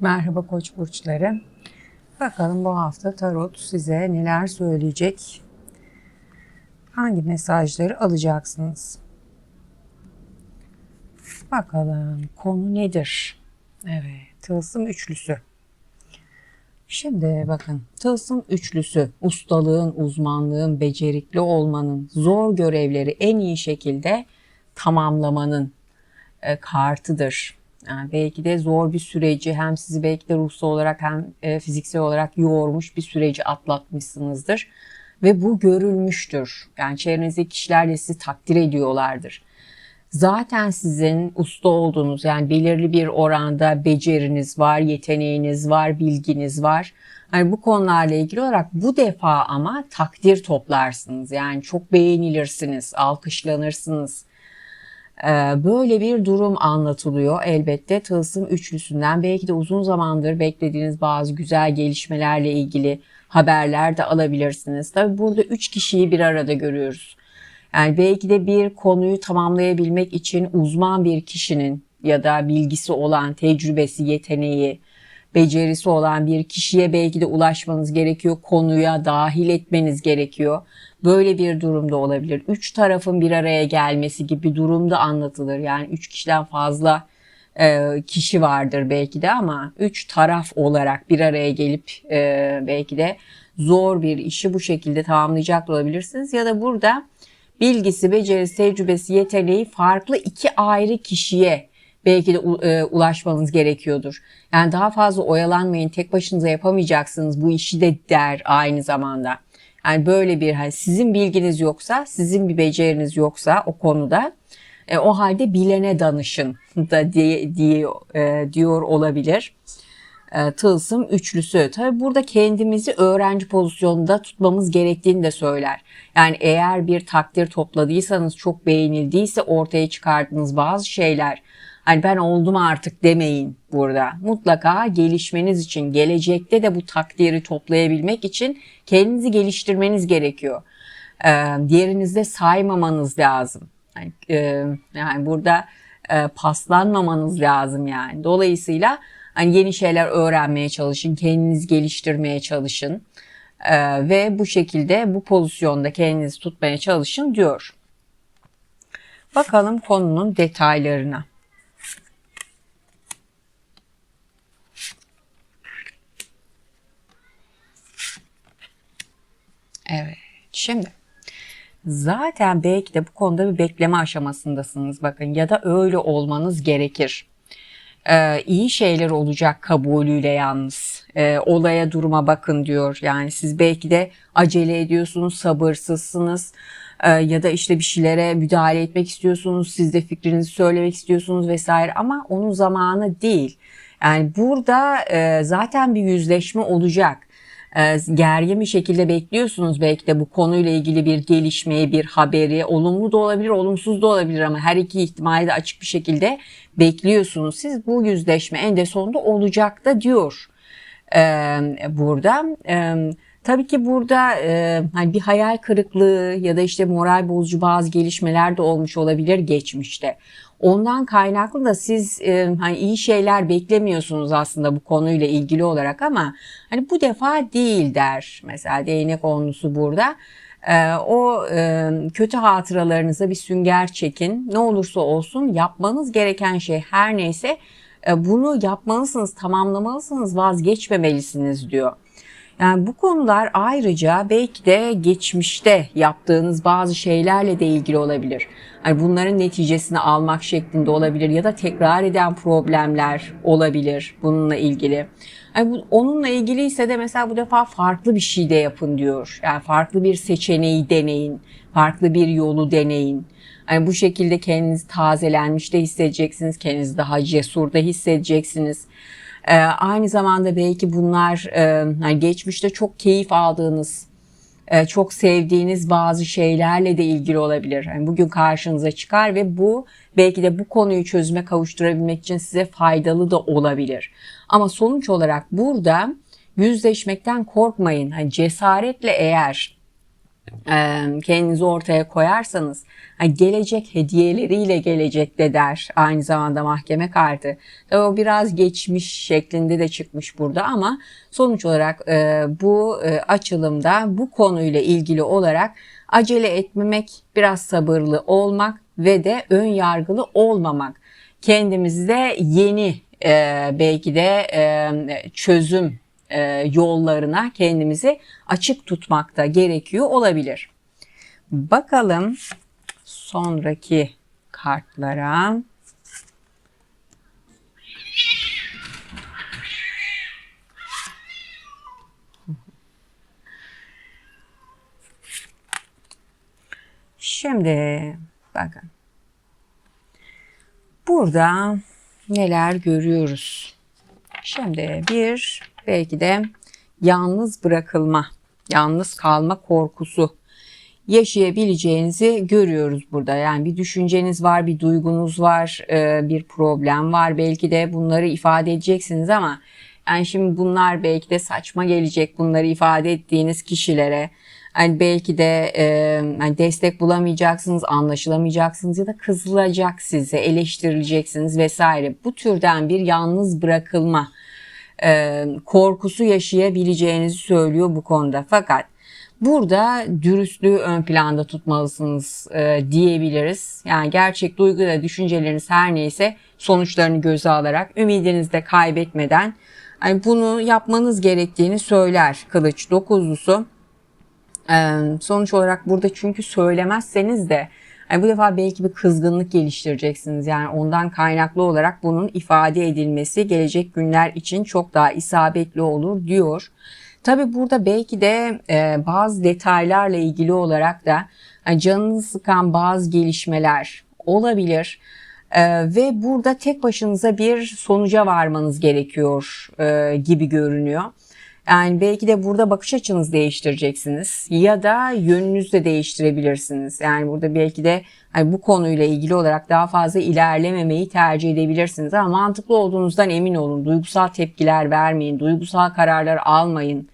Merhaba Koç burçları. Bakalım bu hafta tarot size neler söyleyecek? Hangi mesajları alacaksınız? Bakalım konu nedir? Evet, tılsım üçlüsü. Şimdi bakın tılsım üçlüsü ustalığın, uzmanlığın, becerikli olmanın, zor görevleri en iyi şekilde tamamlamanın e, kartıdır. Yani belki de zor bir süreci hem sizi belki de ruhsal olarak hem e, fiziksel olarak yoğurmuş bir süreci atlatmışsınızdır. Ve bu görülmüştür. Yani çevrenizdeki kişiler de sizi takdir ediyorlardır. Zaten sizin usta olduğunuz yani belirli bir oranda beceriniz var, yeteneğiniz var, bilginiz var. Yani bu konularla ilgili olarak bu defa ama takdir toplarsınız. Yani çok beğenilirsiniz, alkışlanırsınız. Ee, böyle bir durum anlatılıyor elbette tılsım üçlüsünden. Belki de uzun zamandır beklediğiniz bazı güzel gelişmelerle ilgili haberler de alabilirsiniz. Tabi burada üç kişiyi bir arada görüyoruz. Yani belki de bir konuyu tamamlayabilmek için uzman bir kişinin ya da bilgisi olan, tecrübesi, yeteneği, becerisi olan bir kişiye belki de ulaşmanız gerekiyor. Konuya dahil etmeniz gerekiyor. Böyle bir durumda olabilir. Üç tarafın bir araya gelmesi gibi durumda anlatılır. Yani üç kişiden fazla e, kişi vardır belki de ama üç taraf olarak bir araya gelip e, belki de zor bir işi bu şekilde tamamlayacak olabilirsiniz. Ya da burada bilgisi, becerisi, tecrübesi, yeteneği farklı iki ayrı kişiye belki de e, ulaşmanız gerekiyordur. Yani daha fazla oyalanmayın, tek başınıza yapamayacaksınız bu işi de der aynı zamanda. Yani böyle bir hani sizin bilginiz yoksa, sizin bir beceriniz yoksa o konuda e, o halde bilene danışın da diye, diye e, diyor olabilir. E, tılsım üçlüsü. Tabi burada kendimizi öğrenci pozisyonunda tutmamız gerektiğini de söyler. Yani eğer bir takdir topladıysanız çok beğenildiyse ortaya çıkardığınız bazı şeyler Hani ben oldum artık demeyin burada. Mutlaka gelişmeniz için, gelecekte de bu takdiri toplayabilmek için kendinizi geliştirmeniz gerekiyor. Ee, diğerinizde saymamanız lazım. Yani, e, yani burada e, paslanmamanız lazım yani. Dolayısıyla hani yeni şeyler öğrenmeye çalışın, kendinizi geliştirmeye çalışın. Ee, ve bu şekilde bu pozisyonda kendinizi tutmaya çalışın diyor. Bakalım konunun detaylarına. Evet. Şimdi zaten belki de bu konuda bir bekleme aşamasındasınız bakın ya da öyle olmanız gerekir. Ee, iyi şeyler olacak kabulüyle yalnız. Ee, olaya duruma bakın diyor. Yani siz belki de acele ediyorsunuz, sabırsızsınız ee, ya da işte bir şeylere müdahale etmek istiyorsunuz. Siz de fikrinizi söylemek istiyorsunuz vesaire ama onun zamanı değil. Yani burada e, zaten bir yüzleşme olacak e, gergin bir şekilde bekliyorsunuz belki de bu konuyla ilgili bir gelişmeyi, bir haberi. Olumlu da olabilir, olumsuz da olabilir ama her iki ihtimali de açık bir şekilde bekliyorsunuz. Siz bu yüzleşme en de sonunda olacak da diyor e, burada. E, tabii ki burada e, hani bir hayal kırıklığı ya da işte moral bozucu bazı gelişmeler de olmuş olabilir geçmişte. Ondan kaynaklı da siz e, hani iyi şeyler beklemiyorsunuz aslında bu konuyla ilgili olarak ama hani bu defa değil der. Mesela değnek onlusu burada. E, o e, kötü hatıralarınıza bir sünger çekin. Ne olursa olsun yapmanız gereken şey her neyse e, bunu yapmalısınız, tamamlamalısınız, vazgeçmemelisiniz diyor. Yani bu konular ayrıca belki de geçmişte yaptığınız bazı şeylerle de ilgili olabilir. Hani bunların neticesini almak şeklinde olabilir ya da tekrar eden problemler olabilir bununla ilgili. Yani bu, onunla ilgili ise de mesela bu defa farklı bir şey de yapın diyor. Yani farklı bir seçeneği deneyin, farklı bir yolu deneyin. Yani bu şekilde kendinizi tazelenmiş de hissedeceksiniz, kendinizi daha cesur da hissedeceksiniz. Ee, aynı zamanda belki bunlar e, yani geçmişte çok keyif aldığınız, e, çok sevdiğiniz bazı şeylerle de ilgili olabilir. Yani bugün karşınıza çıkar ve bu belki de bu konuyu çözüme kavuşturabilmek için size faydalı da olabilir. Ama sonuç olarak burada yüzleşmekten korkmayın. Hani cesaretle eğer e, kendinizi ortaya koyarsanız gelecek hediyeleriyle gelecek de der aynı zamanda mahkeme kartı. Tabii o biraz geçmiş şeklinde de çıkmış burada ama sonuç olarak bu açılımda bu konuyla ilgili olarak acele etmemek, biraz sabırlı olmak ve de ön yargılı olmamak. Kendimizde yeni belki de çözüm yollarına kendimizi açık tutmakta gerekiyor olabilir. Bakalım sonraki kartlara. Şimdi bakın. Burada neler görüyoruz? Şimdi bir belki de yalnız bırakılma, yalnız kalma korkusu yaşayabileceğinizi görüyoruz burada. Yani bir düşünceniz var, bir duygunuz var, e, bir problem var. Belki de bunları ifade edeceksiniz ama yani şimdi bunlar belki de saçma gelecek bunları ifade ettiğiniz kişilere. Yani belki de e, yani destek bulamayacaksınız, anlaşılamayacaksınız ya da kızılacak size, eleştirileceksiniz vesaire. Bu türden bir yalnız bırakılma e, korkusu yaşayabileceğinizi söylüyor bu konuda. Fakat burada dürüstlüğü ön planda tutmalısınız e, diyebiliriz. Yani gerçek duygu ve düşünceleriniz her neyse sonuçlarını göze alarak ümidinizi de kaybetmeden yani bunu yapmanız gerektiğini söyler kılıç dokuzlusu. Ee, sonuç olarak burada çünkü söylemezseniz de yani bu defa belki bir kızgınlık geliştireceksiniz. Yani ondan kaynaklı olarak bunun ifade edilmesi gelecek günler için çok daha isabetli olur diyor. Tabi burada belki de e, bazı detaylarla ilgili olarak da yani canınızı sıkan bazı gelişmeler olabilir. Ee, ve burada tek başınıza bir sonuca varmanız gerekiyor e, gibi görünüyor. Yani belki de burada bakış açınızı değiştireceksiniz ya da yönünüzü de değiştirebilirsiniz. Yani burada belki de hani bu konuyla ilgili olarak daha fazla ilerlememeyi tercih edebilirsiniz ama mantıklı olduğunuzdan emin olun. Duygusal tepkiler vermeyin, duygusal kararlar almayın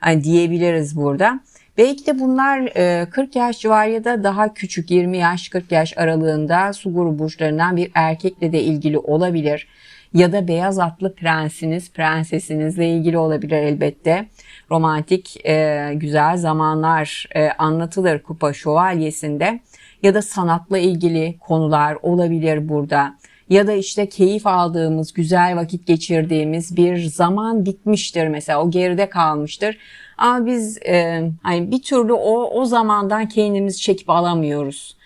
hani diyebiliriz burada. Belki de bunlar 40 yaş civarı ya da daha küçük 20 yaş 40 yaş aralığında su grubu burçlarından bir erkekle de ilgili olabilir ya da beyaz atlı prensiniz, prensesinizle ilgili olabilir elbette. Romantik e, güzel zamanlar e, anlatılır kupa şövalyesinde ya da sanatla ilgili konular olabilir burada. Ya da işte keyif aldığımız, güzel vakit geçirdiğimiz bir zaman bitmiştir mesela o geride kalmıştır. Ama biz e, hani bir türlü o o zamandan kendimizi çekip alamıyoruz.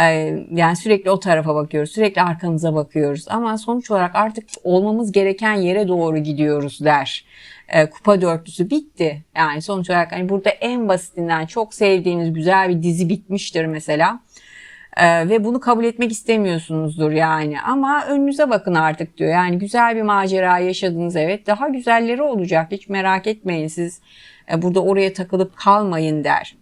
Ee, yani sürekli o tarafa bakıyoruz, sürekli arkamıza bakıyoruz ama sonuç olarak artık olmamız gereken yere doğru gidiyoruz der. Ee, kupa dörtlüsü bitti. Yani sonuç olarak hani burada en basitinden çok sevdiğiniz güzel bir dizi bitmiştir mesela. Ee, ve bunu kabul etmek istemiyorsunuzdur yani ama önünüze bakın artık diyor. Yani güzel bir macera yaşadınız evet daha güzelleri olacak hiç merak etmeyin siz e, burada oraya takılıp kalmayın der.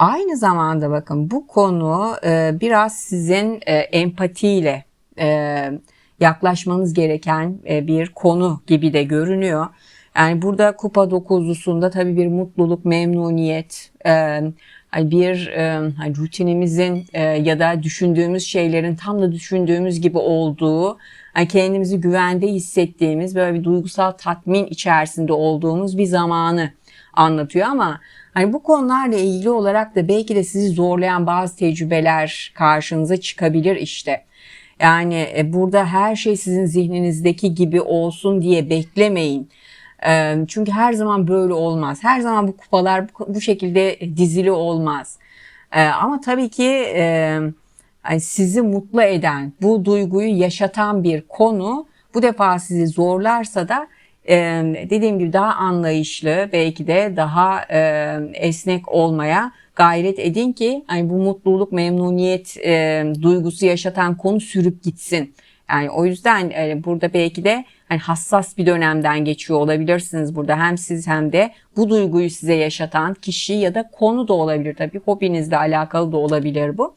Aynı zamanda bakın bu konu e, biraz sizin e, empatiyle e, yaklaşmanız gereken e, bir konu gibi de görünüyor. Yani burada kupa dokuzlusunda tabii bir mutluluk, memnuniyet, e, bir e, hani rutinimizin e, ya da düşündüğümüz şeylerin tam da düşündüğümüz gibi olduğu, yani kendimizi güvende hissettiğimiz böyle bir duygusal tatmin içerisinde olduğumuz bir zamanı anlatıyor ama Hani bu konularla ilgili olarak da belki de sizi zorlayan bazı tecrübeler karşınıza çıkabilir işte. Yani e, burada her şey sizin zihninizdeki gibi olsun diye beklemeyin. Çünkü her zaman böyle olmaz. Her zaman bu kupalar bu şekilde dizili olmaz. Ama tabii ki sizi mutlu eden, bu duyguyu yaşatan bir konu bu defa sizi zorlarsa da dediğim gibi daha anlayışlı belki de daha esnek olmaya gayret edin ki hani bu mutluluk, memnuniyet duygusu yaşatan konu sürüp gitsin. Yani o yüzden burada belki de hani hassas bir dönemden geçiyor olabilirsiniz burada. Hem siz hem de bu duyguyu size yaşatan kişi ya da konu da olabilir tabii. Hobinizle alakalı da olabilir bu.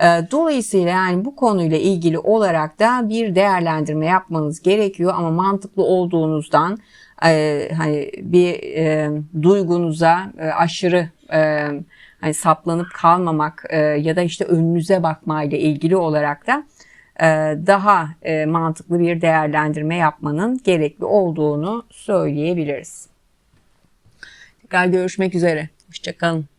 Ee, dolayısıyla yani bu konuyla ilgili olarak da bir değerlendirme yapmanız gerekiyor ama mantıklı olduğunuzdan e, hani bir e, duygunuza e, aşırı hani saplanıp kalmamak ya da işte önünüze bakmayla ilgili olarak da daha mantıklı bir değerlendirme yapmanın gerekli olduğunu söyleyebiliriz. Tekrar görüşmek üzere. Hoşçakalın.